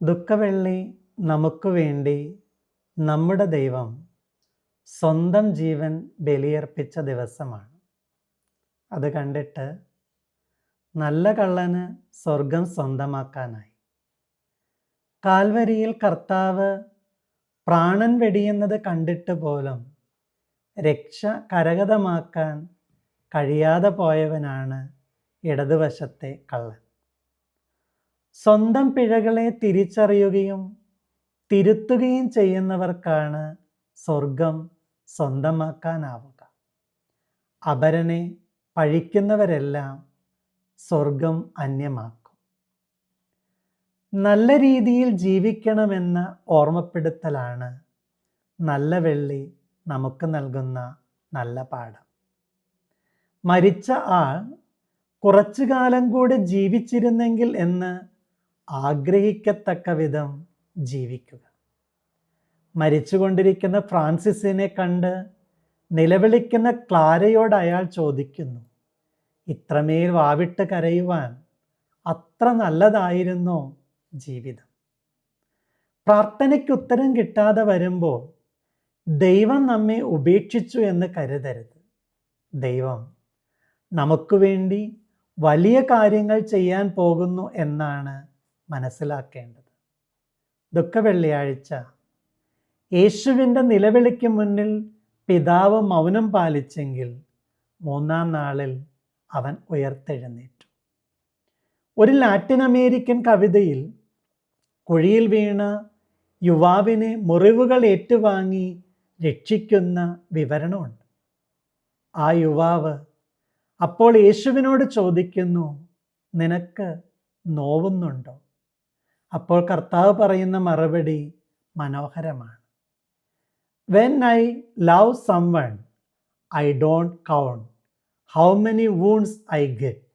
ദുഃഖവെള്ളി നമുക്ക് വേണ്ടി നമ്മുടെ ദൈവം സ്വന്തം ജീവൻ ബലിയർപ്പിച്ച ദിവസമാണ്. അത് കണ്ടിട്ട് നല്ല കള്ളന് സ്വർഗം സ്വന്തമാക്കാനായി. കാൽവരിയിൽ കർത്താവ് പ്രാണൻ വെടിയുന്നത് കണ്ടിട്ട് പോലും രക്ഷ കരഗതമാക്കാൻ കഴിയാതെ പോയവനാണ് ഇടതുവശത്തെ കള്ളൻ. സ്വന്തം പിഴകളെ തിരിച്ചറിയുകയും തിരുത്തുകയും ചെയ്യുന്നവർക്കാണ് സ്വർഗം സ്വന്തമാക്കാനാവുക. അപരനെ പഴിക്കുന്നവരെല്ലാം സ്വർഗം അന്യമാക്കും. നല്ല രീതിയിൽ ജീവിക്കണമെന്ന ഓർമ്മപ്പെടുത്തലാണ് നല്ല വെള്ളി നമുക്ക് നൽകുന്ന നല്ല പാഠം. മരിച്ച ആൾ കുറച്ചു കാലം കൂടെ ജീവിച്ചിരുന്നെങ്കിൽ എന്ന് ആഗ്രഹിക്കത്തക്ക വിധം ജീവിക്കുക. മരിച്ചുകൊണ്ടിരിക്കുന്ന ഫ്രാൻസിസിനെ കണ്ട് നിലവിളിക്കുന്ന ക്ലാരയോട് അയാൾ ചോദിക്കുന്നു ഇത്രമേൽ വാവിട്ട് കരയുവാൻ അത്ര നല്ലതായിരുന്നോ ജീവിതം? പ്രാർത്ഥനയ്ക്ക് ഉത്തരം കിട്ടാതെ വരുമ്പോൾ ദൈവം നമ്മെ ഉപേക്ഷിച്ചു എന്ന് കരുതരുത്. ദൈവം നമുക്ക് വേണ്ടി വലിയ കാര്യങ്ങൾ ചെയ്യാൻ പോകുന്നു എന്നാണ് മനസ്സിലാക്കേണ്ടത്. ദുഃഖ വെള്ളിയാഴ്ച. യേശുവിന്റെ നിലവിളിക്ക് മുന്നിൽ പിതാവ് മൗനം പാലിച്ചെങ്കിൽ മൂന്നാം നാളിൽ അവൻ ഉയർത്തെഴുന്നേറ്റു. ഒരു ലാറ്റിൻ അമേരിക്കൻ കവിതയിൽ കുഴിയിൽ വീണ യുവാവിനെ മുറിവുകൾ ഏറ്റുവാങ്ങി രക്ഷിക്കുന്ന വിവരണമുണ്ട്. ആ യുവാവ് അപ്പോൾ യേശുവിനോട് ചോദിക്കുന്നു നിനക്ക് നോവുന്നുണ്ടോ? അപ്പോൾ കർത്താവ് പറയുന്ന മറുപടി മനോഹരമാണ്. When I love someone I don't count how many wounds I get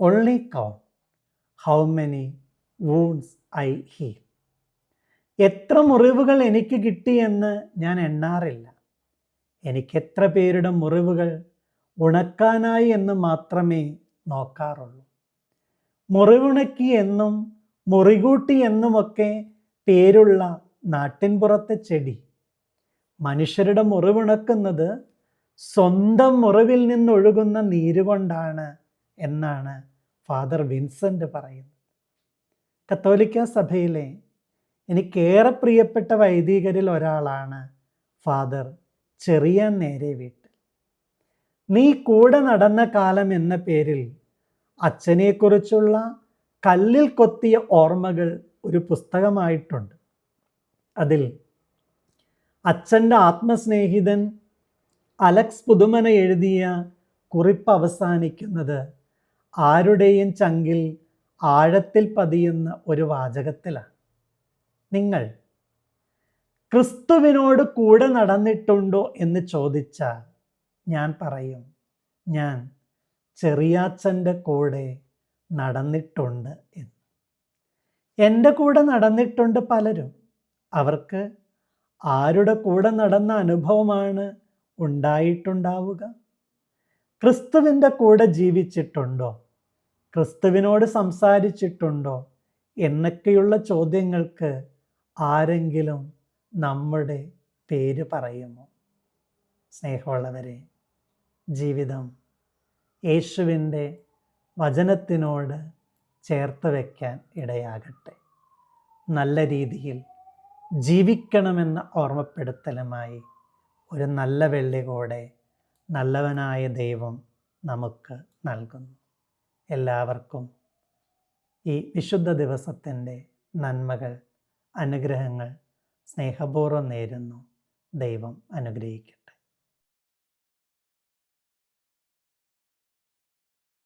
only count how many wounds I heal എത്ര മുറിവുകൾ എനിക്ക് കിട്ടിയെന്ന് ഞാൻ എണ്ണാറില്ല. എനിക്ക് എത്ര പേരുടെ മുറിവുകൾ ഉണക്കാനായി എന്ന് മാത്രമേ നോക്കാറുള്ളൂ. മുറിവുണക്കി എന്നും മുറികൂട്ടി എന്നുമൊക്കെ പേരുള്ള നാട്ടിൻപുറത്തെ ചെടി. മനുഷ്യരുടെ മുറിവുണക്കുന്നത് സ്വന്തം മുറിവിൽ നിന്നൊഴുകുന്ന നീരുകൊണ്ടാണ് എന്നാണ് ഫാദർ വിൻസെന്റ് പറയുന്നത്. കത്തോലിക്ക സഭയിലെ എനിക്കേറെ പ്രിയപ്പെട്ട വൈദികരിൽ ഒരാളാണ് ഫാദർ ചെറിയ നേരെ വീട്ടിൽ. നീ കൂടെ നടന്ന കാലം എന്ന പേരിൽ അച്ഛനെക്കുറിച്ചുള്ള കല്ലിൽ കൊത്തിയ ഓർമ്മകൾ ഒരു പുസ്തകമായിട്ടുണ്ട്. അതിൽ അച്ഛന്റെ ആത്മസ്നേഹിതൻ അലക്സ് പുതുമന എഴുതിയ കുറിപ്പ് അവസാനിക്കുന്നത് ആരുടെയും ചങ്കിൽ ആഴത്തിൽ പതിയുന്ന ഒരു വാചകത്തിലാണ്. നിങ്ങൾ ക്രിസ്തുവിനോട് കൂടെ നടന്നിട്ടുണ്ടോ എന്ന് ചോദിച്ചാൽ ഞാൻ പറയും ഞാൻ ചെറിയാച്ചന്റെ കൂടെ നടന്നിട്ടുണ്ട് എന്ന്. എന്റെ കൂടെ നടന്നിട്ടുണ്ട് പലരും. അവർക്ക് ആരുടെ കൂടെ നടന്ന അനുഭവമാണ് ഉണ്ടായിട്ടുണ്ടാവുക? ക്രിസ്തുവിന്റെ കൂടെ ജീവിച്ചിട്ടുണ്ടോ? ക്രിസ്തുവിനോട് സംസാരിച്ചിട്ടുണ്ടോ? എന്നൊക്കെയുള്ള ചോദ്യങ്ങൾക്ക് ആരെങ്കിലും നമ്മുടെ പേര് പറയുമോ? സ്നേഹമുള്ളവരെ ജീവിതം യേശുവിന്റെ വചനത്തിനോട് ചേർത്ത് വയ്ക്കാൻ ഇടയാകട്ടെ. നല്ല രീതിയിൽ ജീവിക്കണമെന്ന ഓർമ്മപ്പെടുത്തലുമായി ഒരു നല്ല വെള്ളി കൂടെ നല്ലവനായ ദൈവം നമുക്ക് നൽകുന്നു. എല്ലാവർക്കും ഈ വിശുദ്ധ ദിവസത്തിന്റെ നന്മകൾ അനുഗ്രഹങ്ങൾ സ്നേഹപൂർവം നേരുന്നു. ദൈവം അനുഗ്രഹിക്കും